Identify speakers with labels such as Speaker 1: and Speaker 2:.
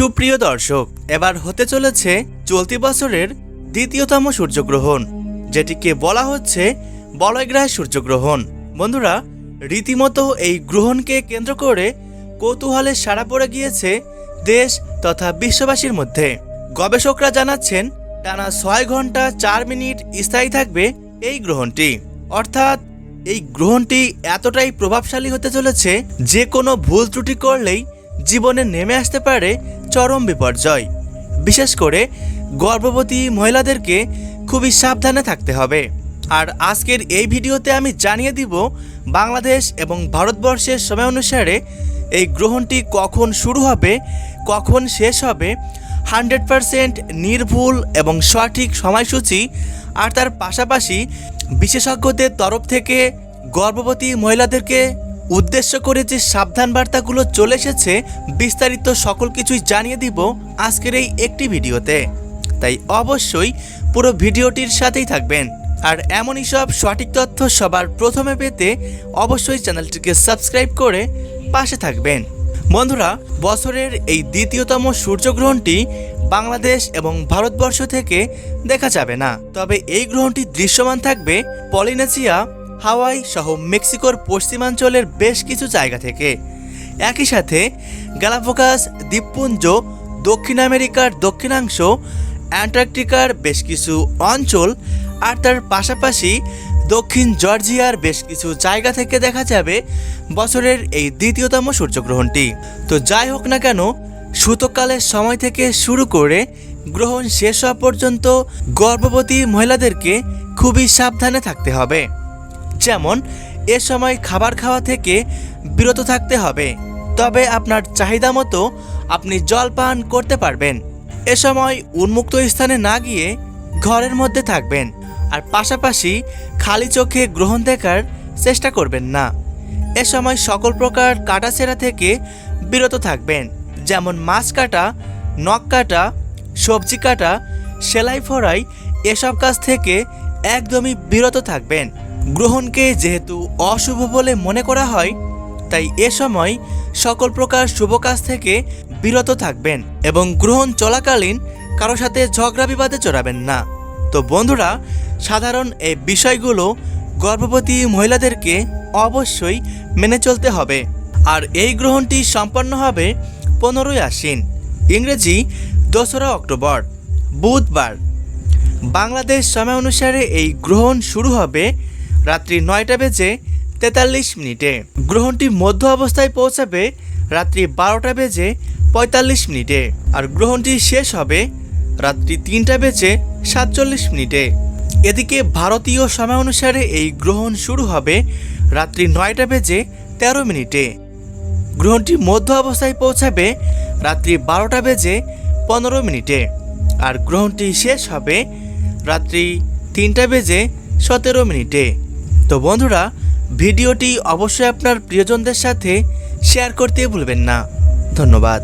Speaker 1: সুপ্রিয় দর্শক, এবার হতে চলেছে চলতি বছরের দ্বিতীয়তম সূর্যগ্রহণ, যেটিকে বলা হচ্ছে বলয়গ্রাহ সূর্যগ্রহণ। বন্ধুরা, রীতিমতো এই গ্রহণকে কেন্দ্র করে কৌতূহলে সাড়া পড়ে গিয়েছে দেশ তথা বিশ্ববাসীর মধ্যে। গবেষকরা জানাচ্ছেন, টানা ছয় ঘণ্টা চার মিনিট স্থায়ী থাকবে এই গ্রহণটি। অর্থাৎ, এই গ্রহণটি এতটাই প্রভাবশালী হতে চলেছে যে কোনো ভুল ত্রুটি করলেই জীবনে নেমে আসতে পারে চরম বিপর্যয়। বিশেষ করে গর্ভবতী মহিলাদেরকে খুবই সাবধানে থাকতে হবে। আর আজকের এই ভিডিওতে আমি জানিয়ে দিব বাংলাদেশ এবং ভারতবর্ষের সময় অনুসারে এই গ্রহণটি কখন শুরু হবে, কখন শেষ হবে, হান্ড্রেড পারসেন্ট নির্ভুল এবং সঠিক সময়সূচি আর তার পাশাপাশি বিশেষজ্ঞদের তরফ থেকে গর্ভবতী মহিলাদেরকে উদ্দেশ্য করে যে সাবধান বার্তাগুলো চলে এসেছে, বিস্তারিত সকল কিছুই জানিয়ে দিব আজকের এই একটি ভিডিওতে। তাই অবশ্যই পুরো ভিডিওটির সাথেই থাকবেন। আর এমনই সব সঠিক তথ্য সবার প্রথমে পেতে অবশ্যই চ্যানেলটিকে সাবস্ক্রাইব করে পাশে থাকবেন। বন্ধুরা, বছরের এই দ্বিতীয়তম সূর্যগ্রহণটি বাংলাদেশ এবং ভারতবর্ষ থেকে দেখা যাবে না। তবে এই গ্রহণটি দৃশ্যমান থাকবে পলিনেশিয়া হাওয়াই সহ মেক্সিকোর পশ্চিমাঞ্চলের বেশ কিছু জায়গা থেকে। একই সাথে গ্যালাপোগাস দ্বীপপুঞ্জ, দক্ষিণ আমেরিকার দক্ষিণাংশ, অ্যান্টার্কটিকার বেশ কিছু অঞ্চল, আর তার পাশাপাশি দক্ষিণ জর্জিয়ার বেশ কিছু জায়গা থেকে দেখা যাবে বছরের এই দ্বিতীয়তম সূর্যগ্রহণটি। তো যাই হোক না কেন, সূতকালের সময় থেকে শুরু করে গ্রহণ শেষ হওয়া পর্যন্ত গর্ভবতী মহিলাদেরকে খুবই সাবধানে থাকতে হবে। যেমন, এ সময় খাবার খাওয়া থেকে বিরত থাকতে হবে। তবে আপনার চাহিদা মতো আপনি জল পান করতে পারবেন। এ সময় উন্মুক্ত স্থানে না গিয়ে ঘরের মধ্যে থাকবেন। আর পাশাপাশি খালি চোখে গ্রহণ দেখার চেষ্টা করবেন না। এ সময় সকল প্রকার কাটাছেঁড়া থেকে বিরত থাকবেন। যেমন মাছ কাটা, নখ কাটা, সবজি কাটা, সেলাই ফড়াই, এসব কাজ থেকে একদমই বিরত থাকবেন। গ্রহণকে যেহেতু অশুভ বলে মনে করা হয়, তাই এ সময় সকল প্রকার শুভ কাজ থেকে বিরত থাকবেন এবং গ্রহণ চলাকালীন কারও সাথে ঝগড়া বিবাদে চড়াবেন না। তো বন্ধুরা, সাধারণ এই বিষয়গুলো গর্ভবতী মহিলাদেরকে অবশ্যই মেনে চলতে হবে। আর এই গ্রহণটি সম্পন্ন হবে পনেরোই আশ্বিন, ইংরেজি দোসরা অক্টোবর, বুধবার। বাংলাদেশ সময় অনুসারে এই গ্রহণ শুরু হবে রাত্রি নয়টা বেজে তেতাল্লিশ মিনিটে। গ্রহণটি মধ্য অবস্থায় পৌঁছাবে রাত্রি বারোটা বেজে পঁয়তাল্লিশ মিনিটে আর গ্রহণটি শেষ হবে রাত্রি তিনটা বেজে সাতচল্লিশ মিনিটে। এদিকে ভারতীয় সময় অনুসারে এই গ্রহণ শুরু হবে রাত্রি নয়টা বেজে তেরো মিনিটে। গ্রহণটি মধ্য অবস্থায় পৌঁছাবে রাত্রি বারোটা বেজে পনেরো মিনিটে আর গ্রহণটি শেষ হবে রাত্রি তিনটা বেজে সতেরো মিনিটে। তো বন্ধুরা ভিডিওটি অবশ্যই আপনার প্রিয়জনদের সাথে শেয়ার করতে ভুলবেন না। ধন্যবাদ।